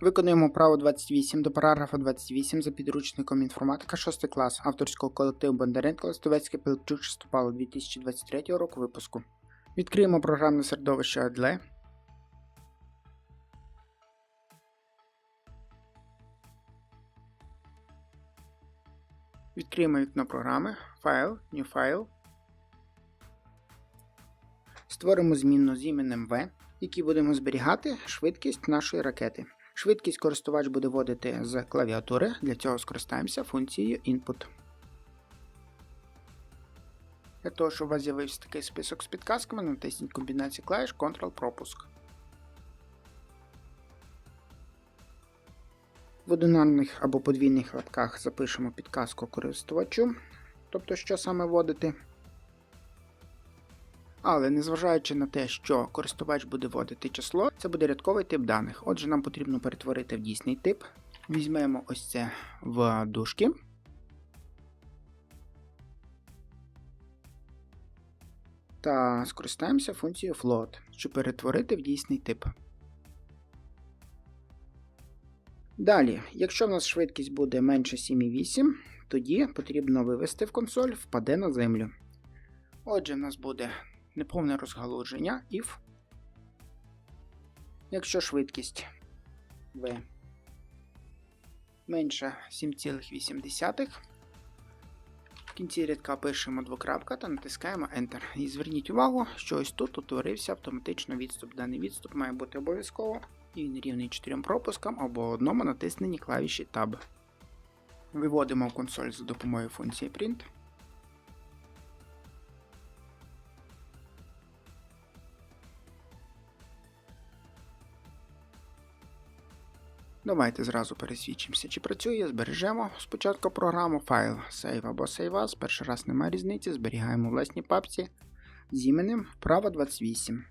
Виконуємо право 28 до параграфа 28 за підручником інформатика 6 клас авторського колективу Бондаренко Листовецьке Пилипчук Шестопало 2023 року випуску. Відкриємо програмне середовище Adle. Відкриємо вікно програми, файл, New File. Створимо змінну з іменем V, в якій будемо зберігати швидкість нашої ракети. Швидкість користувач буде вводити з клавіатури, для цього скористаємося функцією Input. Для того, щоб у вас з'явився такий список з підказками, натисніть комбінацію клавіш Ctrl-пропуск. В одинарних або подвійних лапках запишемо підказку користувачу, тобто що саме вводити. Але незважаючи на те, що користувач буде вводити число, це буде рядковий тип даних. Отже, нам потрібно перетворити в дійсний тип. Візьмемо ось це в дужки. Та скористаємося функцією float, щоб перетворити в дійсний тип. Далі, якщо в нас швидкість буде менше 7,8, тоді потрібно вивести в консоль впаде на землю. Отже, в нас буде неповне розгалудження if. Якщо швидкість v менше 7,8. В кінці рядка пишемо двокрапка та натискаємо Enter. І зверніть увагу, що ось тут утворився автоматично відступ. Даний відступ має бути обов'язково, і він рівний 4 пропускам або одному натисненні клавіші Tab. Виводимо в консоль за допомогою функції Print. Давайте зразу пересвідчимося, чи працює, збережемо спочатку програму файл Save або Save As. Перший раз немає різниці, зберігаємо в власній папці з іменем вправо 28.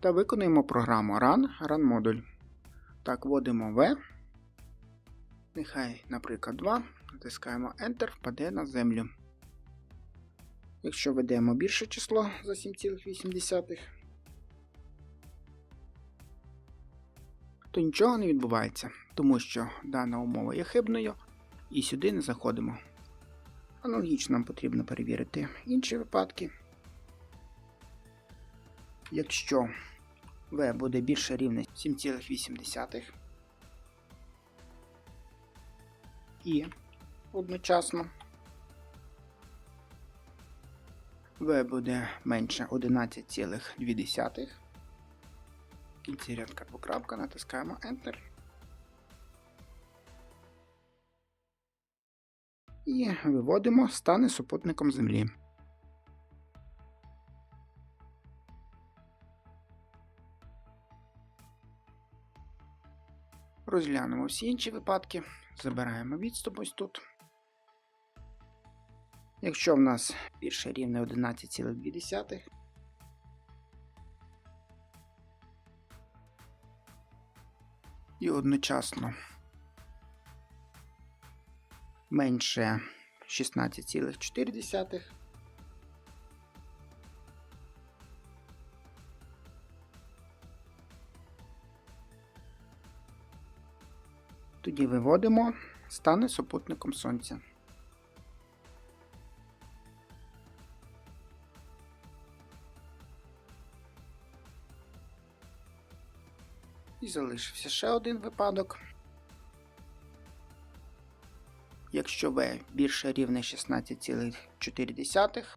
Та виконуємо програму Run Run модуль. Так, вводимо V. Нехай, наприклад, 2. Натискаємо Enter, впаде на землю. Якщо ведемо більше число за 7,8. То нічого не відбувається, тому що дана умова є хибною і сюди не заходимо. Аналогічно нам потрібно перевірити інші випадки. Якщо v буде більше рівне 7,8 і одночасно v буде менше 11,2 в кінці рядка двокрапка, натискаємо Enter. І виводимо стане супутником Землі. Розглянемо всі інші випадки, забираємо відступ ось тут. Якщо в нас більше рівне 11,2, і одночасно менше 16,4. Тоді виводимо стане супутником Сонця. І залишився ще один випадок. Якщо v більше рівне 16,4,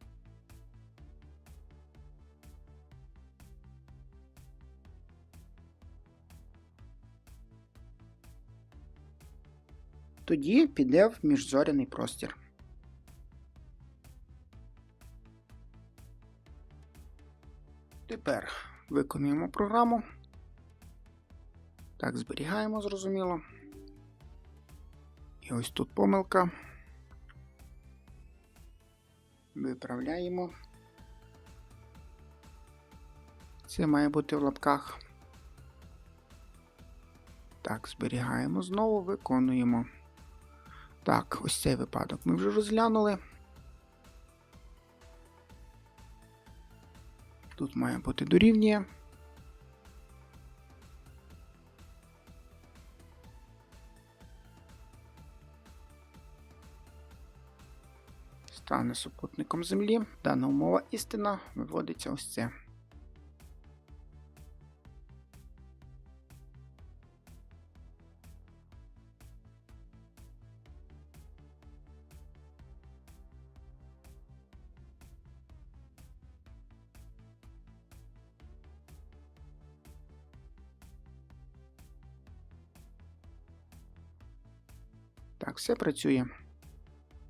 тоді піде в міжзоряний простір. Тепер виконуємо програму. Так, зберігаємо, зрозуміло. І ось тут помилка. Виправляємо. Це має бути в лапках. Так, зберігаємо знову, виконуємо. Так, ось цей випадок ми вже розглянули. Тут має бути дорівнює. Стане супутником Землі. Дана умова істина виводиться ось це. Так, все працює.